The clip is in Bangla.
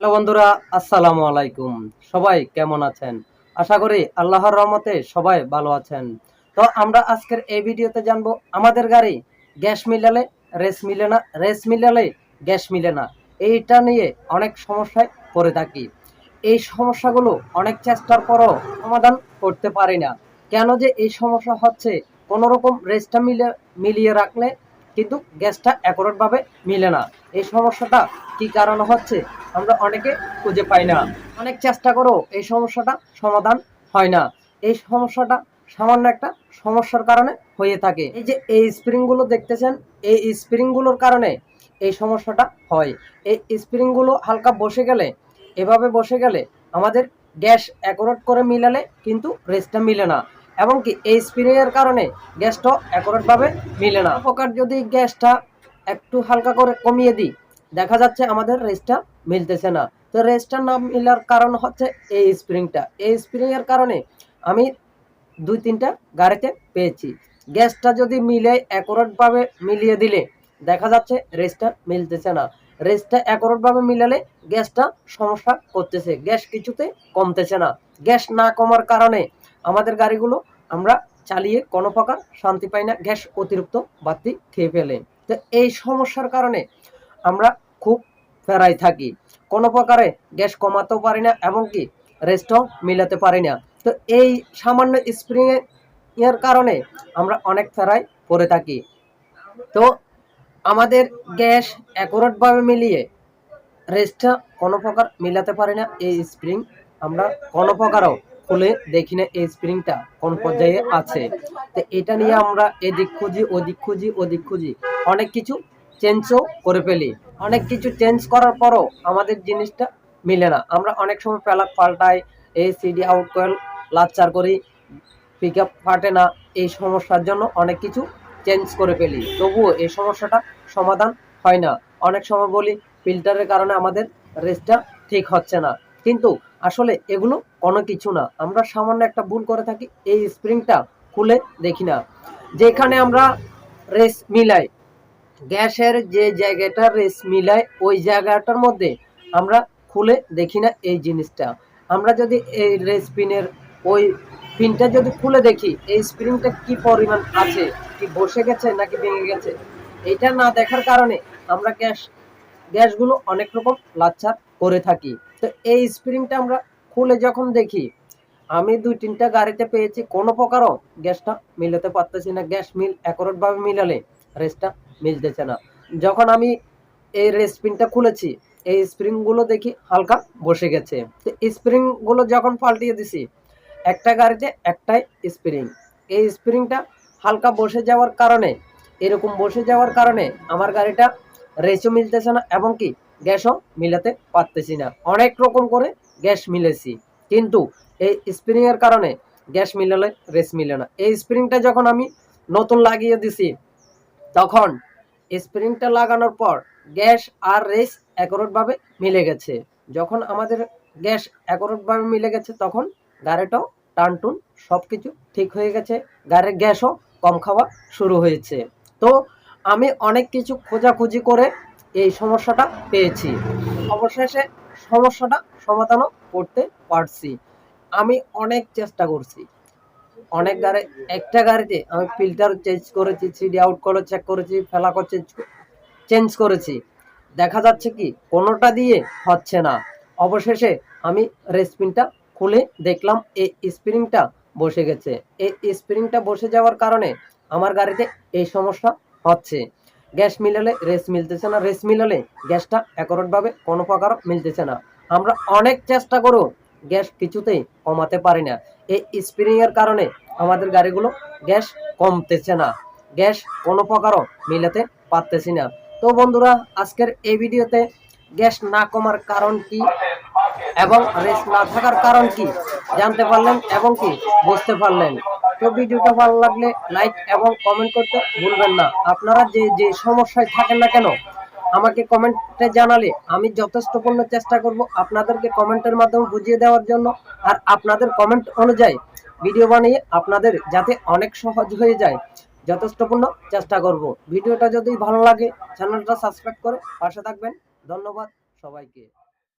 হ্যালো বন্ধুরা, আসসালামু আলাইকুম। সবাই কেমন আছেন? আশা করি আল্লাহর রহমতে সবাই ভালো আছেন। তো আমরা আজকের এই ভিডিওতে জানব, আমাদের গাড়ি গ্যাস মিলালে রেস মিলে না, রেস মিলালে গ্যাস মিলে না। এইটা নিয়ে অনেক সমস্যায় পড়ে থাকি। এই সমস্যাগুলো অনেক চেষ্টার পরও সমাধান করতে পারি না। কেন যে এই সমস্যা হচ্ছে, কোনোরকম রেসটা মিলে, মিলিয়ে রাখলে কিন্তু গ্যাসটা অ্যাকুরেটভাবে মিলে না। এই সমস্যাটা কি কারণে হচ্ছে? আমরা অনেকে খুঁজে পাই না। অনেক চেষ্টা করো এই সমস্যাটা সমাধান হয় না। এই সমস্যাটা সামান্য একটা সমস্যার কারণে হয়ে থাকে। এই যে এই স্প্রিংগুলো দেখতেছেন, এই স্প্রিংগুলোর কারণে এই সমস্যাটা হয়। এই স্প্রিংগুলো হালকা বসে গেলে, এভাবে বসে গেলে আমাদের গ্যাস অ্যাকুরেট করে মিলালে কিন্তু রেসটা মিলে না। এবং কি এই স্প্রিংয়ের কারণে গ্যাসটা অ্যাকুরেটভাবে মিলে না। প্রকার যদি গ্যাসটা একটু হালকা করে কমিয়ে দিই, দেখা যাচ্ছে আমাদের রেসটা মিলতেছে না। তো রেসটা না মিলার কারণ হচ্ছে এই স্প্রিংটা এই স্প্রিংয়ের কারণে আমি দুই তিনটা গাড়িতে পেয়েছি। গ্যাসটা যদি মিলে অ্যাকুরেটভাবে মিলিয়ে দিলে, দেখা যাচ্ছে রেসটা মিলতেছে না। রেসটা অ্যাকুরেটভাবে মিলালে গ্যাসটা সমস্যা করতেছে। গ্যাস কিছুতে কমতেছে না। গ্যাস না কমার কারণে আমাদের গাড়িগুলো আমরা চালিয়ে কোনো প্রকার শান্তি পাই না, গ্যাস অতিরিক্ত বাতি খেয়ে ফেলে। তো এই সমস্যার কারণে আমরা খুব ফেরাই থাকি। কোনো প্রকারে গ্যাস কমাতেও পারি না এবং কি রেস্টও মিলাতে পারি না। তো এই সামান্য স্প্রিং এর কারণে আমরা অনেক ফেরাই পড়ে থাকি। তো আমাদের গ্যাস অ্যাকুরেটভাবে মিলিয়ে রেস্টটা কোনো প্রকার মিলাতে পারি না, এই স্প্রিং আমরা কোনো প্রকারও খুলে দেখি না এই স্প্রিংটা কোন পর্যায়ে আছে। তো এটা নিয়ে আমরা এদিক খুঁজি, ওদিক খুঁজি ওদিক খুঁজি। অনেক কিছু চেঞ্জও করে ফেলি। অনেক কিছু চেঞ্জ করার পরও আমাদের জিনিসটা মিলে না। আমরা অনেক সময় প্যালাক পাল্টাই এই সিডি আউট কয়েল লাচ্চার করি পিক আপ ফাটে না। এই সমস্যার জন্য অনেক কিছু চেঞ্জ করে ফেলি। তবুও এই সমস্যাটা সমাধান হয় না। অনেক সময় বলি ফিল্টারের কারণে আমাদের রেসটা ঠিক হচ্ছে না। কিন্তু আসলে এগুলো কোনো কিছু না। আমরা সামান্য একটা ভুল করে থাকি, এই স্প্রিংটা খুলে দেখি না। যেখানে আমরা রেস মিলাই, গ্যাসের যে জায়গাটা রেস মিলাই, ওই জায়গাটার মধ্যে আমরা খুলে দেখি না এই জিনিসটা। আমরা যদি এই রেস পিনের, ওই পিনটা যদি খুলে দেখি, এই স্প্রিংটা কি পরিমাণ আছে? কি বসে গেছে নাকি ভেঙে গেছে? এটা না দেখার কারণে আমরা গ্যাস, গ্যাসগুলো অনেক রকম লাচ্ছা করে থাকি। তো এই স্প্রিংটা আমরা খুলে যখন দেখি, আমি দুই তিনটা গাড়িতে পেয়েছি, কোনো প্রকারও গ্যাসটা মিলাতে পারতেছি না। গ্যাস মিল অ্যাকুরেটভাবে মিলালে রেসটা মিলতেছে না। যখন আমি এই রেসপিনটা খুলেছি, এই স্প্রিংগুলো দেখি হালকা বসে গেছে। তো স্প্রিংগুলো যখন পাল্টিয়ে দিছি, একটা গাড়িতে একটাই স্প্রিং এই স্প্রিংটা হালকা বসে যাওয়ার কারণে, এরকম বসে যাওয়ার কারণে আমার গাড়িটা রেসও মিলতেছে না, এবং কি গ্যাসও মিলাতে পারতেছি না। অনেক রকম করে গ্যাস মিলেছি। কিন্তু এই স্প্রিংয়ের কারণে গ্যাস মিলালে রেস মিলে না। এই স্প্রিংটা যখন আমি নতুন লাগিয়ে দিছি, তখন স্প্রিংটা লাগানোর পর গ্যাস আর রেস অ্যাকোরেটভাবে মিলে গেছে। যখন আমাদের গ্যাস অ্যাকোরেটভাবে মিলে গেছে, তখন গাড়িটাও টানটুন সব কিছু ঠিক হয়ে গেছে। গাড়ির গ্যাসও কম খাওয়া শুরু হয়েছে। তো আমি অনেক কিছু খোঁজাখুঁজি করে এই সমস্যাটা পেয়েছি। অবশেষে সমস্যাটা সমাধানও করতে পারছি। আমি অনেক চেষ্টা করছি। অনেক গাড়ি, একটা গাড়িতে আমি ফিল্টার চেঞ্জ করেছি সিডি আউট করে চেক করেছি ফেলাকো চেঞ্জ চেঞ্জ করেছি। দেখা যাচ্ছে কি, কোনোটা দিয়ে হচ্ছে না। অবশেষে আমি রেসপিনটা খুলে দেখলাম, এই স্প্রিংটা বসে গেছে। এই স্প্রিংটা বসে যাওয়ার কারণে আমার গাড়িতে এই সমস্যা হচ্ছে। গ্যাস মিলালে রেস মিলতেছে না, রেস মিলালে গ্যাসটা অ্যাকোরেটভাবে কোনো প্রকার মিলতেছে না। আমরা অনেক চেষ্টা করো গ্যাস কিছুতেই কমাতে পারি না। এই স্প্রিংয়ের কারণে আমাদের গাড়িগুলো গ্যাস কমতেছে না। গ্যাস কোনো প্রকারও মিলাতে পারতেছি না। তো বন্ধুরা, আজকের এই ভিডিওতে গ্যাস না কমার কারণ কি এবং রেস না থাকার কারণ কি জানতে পারলেন এবং কি বুঝতে পারলেন? তো ভিডিওটা ভালো লাগলে লাইক এবং কমেন্ট করতে ভুলবেন না। আপনারা যে যে সমস্যায় থাকেন না কেন, আমাকে কমেন্টে জানালে আমি যথেষ্টপূর্ণ চেষ্টা করব আপনাদেরকে কমেন্টের মাধ্যমে বুঝিয়ে দেওয়ার জন্য। আর আপনাদের কমেন্ট অনুযায়ী ভিডিও বানিয়ে আপনাদের যাতে অনেক সহজ হয়ে যায়, যথেষ্টপূর্ণ চেষ্টা করব। ভিডিওটা যদি ভালো লাগে, চ্যানেলটা সাবস্ক্রাইব করে পাশে থাকবেন। ধন্যবাদ সবাইকে।